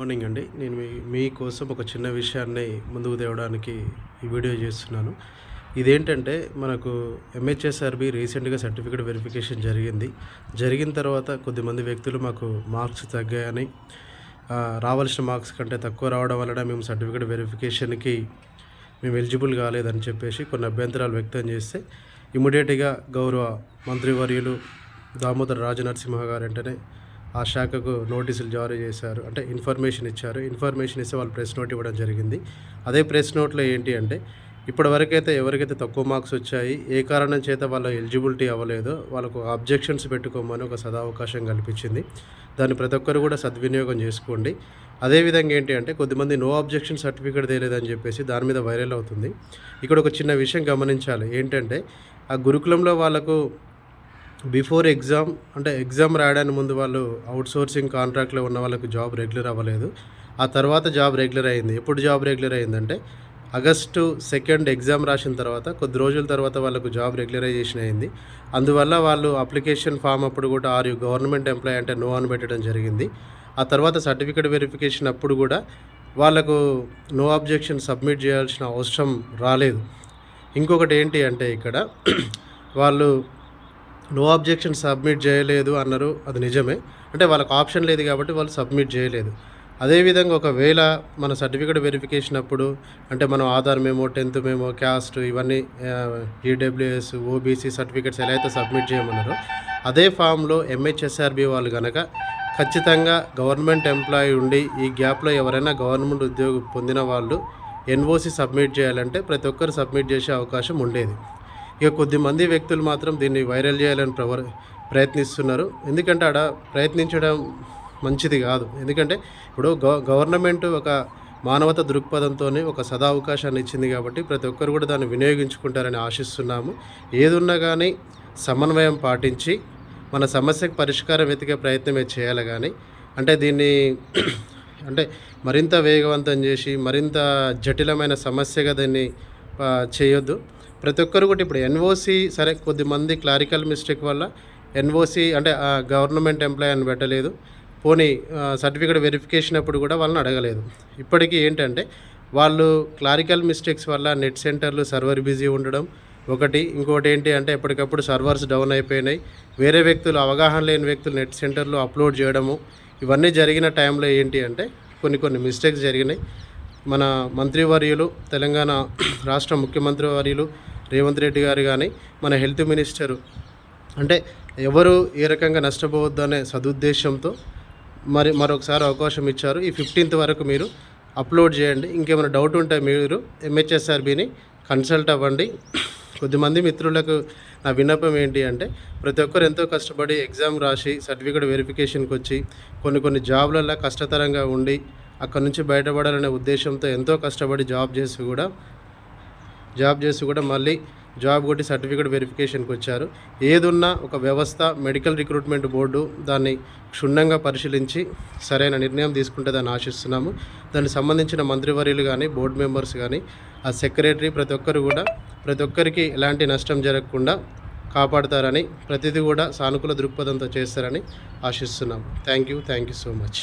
Morning అండి. నేను మీ మీకోసం ఒక చిన్న విషయాన్ని ముందుకు తేవడానికి ఈ వీడియో చేస్తున్నాను. ఇదేంటంటే మనకు ఎంహెచ్ఎస్ఆర్బి రీసెంట్గా సర్టిఫికేట్ వెరిఫికేషన్ జరిగింది. జరిగిన తర్వాత కొద్దిమంది వ్యక్తులు మాకు మార్క్స్ తగ్గాయని రావాల్సిన మార్క్స్ కంటే తక్కువ రావడం వలన మేము సర్టిఫికేట్ వెరిఫికేషన్కి మేము ఎలిజిబుల్ కాలేదని చెప్పేసి కొన్ని అభ్యంతరాలు వ్యక్తం చేస్తే ఇమీడియట్గా గౌరవ మంత్రివర్యులు దామోదర్ రాజనరసింహ గారు వెంటనే ఆ శాఖకు నోటీసులు జారీ చేశారు. అంటే ఇన్ఫర్మేషన్ ఇచ్చారు. ఇన్ఫర్మేషన్ ఇస్తే వాళ్ళు ప్రెస్ నోట్ ఇవ్వడం జరిగింది. అదే ప్రెస్ నోట్లో ఏంటి అంటే ఇప్పటివరకైతే ఎవరికైతే తక్కువ మార్క్స్ వచ్చాయి ఏ కారణం చేత వాళ్ళ ఎలిజిబిలిటీ అవ్వలేదో వాళ్ళకు అబ్జెక్షన్స్ పెట్టుకోమని ఒక సదావకాశం కల్పించింది. దాన్ని ప్రతి ఒక్కరు కూడా సద్వినియోగం చేసుకోండి. అదేవిధంగా ఏంటి అంటే కొద్దిమంది నో అబ్జెక్షన్ సర్టిఫికేట్ తేలేదని చెప్పేసి దాని మీద వైరల్ అవుతుంది. ఇక్కడ ఒక చిన్న విషయం గమనించాలి. ఏంటంటే ఆ గురుకులంలో వాళ్ళకు బిఫోర్ ఎగ్జామ్ అంటే ఎగ్జామ్ రాయడానికి ముందు వాళ్ళు అవుట్ సోర్సింగ్ కాంట్రాక్ట్లో ఉన్న వాళ్ళకు జాబ్ రెగ్యులర్ అవ్వలేదు. ఆ తర్వాత జాబ్ రెగ్యులర్ అయింది. ఎప్పుడు జాబ్ రెగ్యులర్ అయిందంటే ఆగస్టు సెకండ్ ఎగ్జామ్ రాసిన తర్వాత కొద్ది రోజుల తర్వాత వాళ్ళకు జాబ్ రెగ్యులరైజేషన్ అయింది. అందువల్ల వాళ్ళు అప్లికేషన్ ఫామ్ అప్పుడు కూడా ఆర్ యు గవర్నమెంట్ ఎంప్లాయ్ అంటే నో అని పెట్టడం జరిగింది. ఆ తర్వాత సర్టిఫికేట్ వెరిఫికేషన్ అప్పుడు కూడా వాళ్ళకు నో అబ్జెక్షన్ సబ్మిట్ చేయాల్సిన అవసరం రాలేదు. ఇంకొకటి ఏంటి అంటే ఇక్కడ వాళ్ళు నో అబ్జెక్షన్ సబ్మిట్ చేయలేదు అన్నారు. అది నిజమే. అంటే వాళ్ళకి ఆప్షన్ లేదు కాబట్టి వాళ్ళు సబ్మిట్ చేయలేదు. అదేవిధంగా ఒకవేళ మన సర్టిఫికేట్ వెరిఫికేషన్ అప్పుడు అంటే మనం Aadhaar memo tenth memo caste ఇవన్నీ ఈడబ్ల్యూఎస్ ఓబీసీ సర్టిఫికేట్స్ ఎలా అయితే సబ్మిట్ చేయమన్నారో అదే ఫామ్లో ఎంహెచ్ఎస్ఆర్బి వాళ్ళు కనుక ఖచ్చితంగా గవర్నమెంట్ ఎంప్లాయీ ఉండి ఈ గ్యాప్లో ఎవరైనా గవర్నమెంట్ ఉద్యోగం పొందిన వాళ్ళు ఎన్ఓసి సబ్మిట్ చేయాలంటే ప్రతి ఒక్కరు సబ్మిట్ చేసే అవకాశం ఉండేది. ఇక కొద్దిమంది వ్యక్తులు మాత్రం దీన్ని వైరల్ చేయాలని ప్రవర్ ప్రయత్నిస్తున్నారు. ఎందుకంటే ఆడ ప్రయత్నించడం మంచిది కాదు. ఎందుకంటే ఇప్పుడు గవ గవర్నమెంట్ ఒక మానవత దృక్పథంతో ఒక సదా అవకాశాన్ని ఇచ్చింది కాబట్టి ప్రతి ఒక్కరు కూడా దాన్ని వినియోగించుకుంటారని ఆశిస్తున్నాము. ఏదున్నా కానీ సమన్వయం పాటించి మన సమస్యకు పరిష్కారం వెతికే ప్రయత్నమే చేయాలి కానీ అంటే దీన్ని అంటే మరింత వేగవంతం చేసి మరింత జటిలమైన సమస్యగా దాన్ని చేయొద్దు. ప్రతి ఒక్కరు కూడా ఇప్పుడు ఎన్ఓసి సరే కొద్దిమంది క్లారికల్ మిస్టేక్ వల్ల ఎన్ఓసి అంటే గవర్నమెంట్ ఎంప్లాయ్ అని పెట్టలేదు. పోనీ సర్టిఫికేట్ వెరిఫికేషన్ అప్పుడు కూడా వాళ్ళని అడగలేదు. ఇప్పటికీ ఏంటంటే వాళ్ళు క్లారికల్ మిస్టేక్స్ వల్ల నెట్ సెంటర్లు సర్వర్ బిజీ ఉండడం ఒకటి. ఇంకోటి ఏంటి అంటే ఎప్పటికప్పుడు సర్వర్స్ డౌన్ అయిపోయినాయి. వేరే వ్యక్తులు అవగాహన లేని వ్యక్తులు నెట్ సెంటర్లో అప్లోడ్ చేయడము ఇవన్నీ జరిగిన టైంలో ఏంటి అంటే కొన్ని కొన్ని మిస్టేక్స్ జరిగినాయి. మన మంత్రివర్యులు తెలంగాణ రాష్ట్ర ముఖ్యమంత్రి వర్యులు రేవంత్ రెడ్డి గారు కానీ మన హెల్త్ మినిస్టరు అంటే ఎవరు ఏ రకంగా నష్టపోవద్దు అనే సదుద్దేశంతో మరి మరొకసారి అవకాశం ఇచ్చారు. ఈ ఫిఫ్టీన్త్ వరకు మీరు అప్లోడ్ చేయండి. ఇంకేమైనా డౌట్ ఉంటే మీరు ఎంహెచ్ఎస్ఆర్బిని కన్సల్ట్ అవ్వండి. కొద్దిమంది మిత్రులకు నా విన్నపం ఏంటి అంటే ప్రతి ఒక్కరు ఎంతో కష్టపడి ఎగ్జామ్ రాసి సర్టిఫికేట్ వెరిఫికేషన్కి వచ్చి కొన్ని కొన్ని జాబ్లలో కష్టతరంగా ఉండి అక్కడ నుంచి బయటపడాలనే ఉద్దేశంతో ఎంతో కష్టపడి జాబ్ చేసి కూడా జాబ్ చేసి కూడా మళ్ళీ జాబ్ కొట్టి సర్టిఫికేట్ వెరిఫికేషన్కి వచ్చారు. ఏదున్నా ఒక వ్యవస్థ మెడికల్ రిక్రూట్మెంట్ బోర్డు దాన్ని క్షుణ్ణంగా పరిశీలించి సరైన నిర్ణయం తీసుకుంటుందని ఆశిస్తున్నాము. దానికి సంబంధించిన మంత్రివర్యులు కానీ బోర్డు మెంబర్స్ కానీ ఆ సెక్రటరీ ప్రతి ఒక్కరు కూడా ప్రతి ఒక్కరికి ఎలాంటి నష్టం జరగకుండా కాపాడతారని ప్రతిదీ కూడా సానుకూల దృక్పథంతో చేస్తారని ఆశిస్తున్నాము. Thank you thank you so much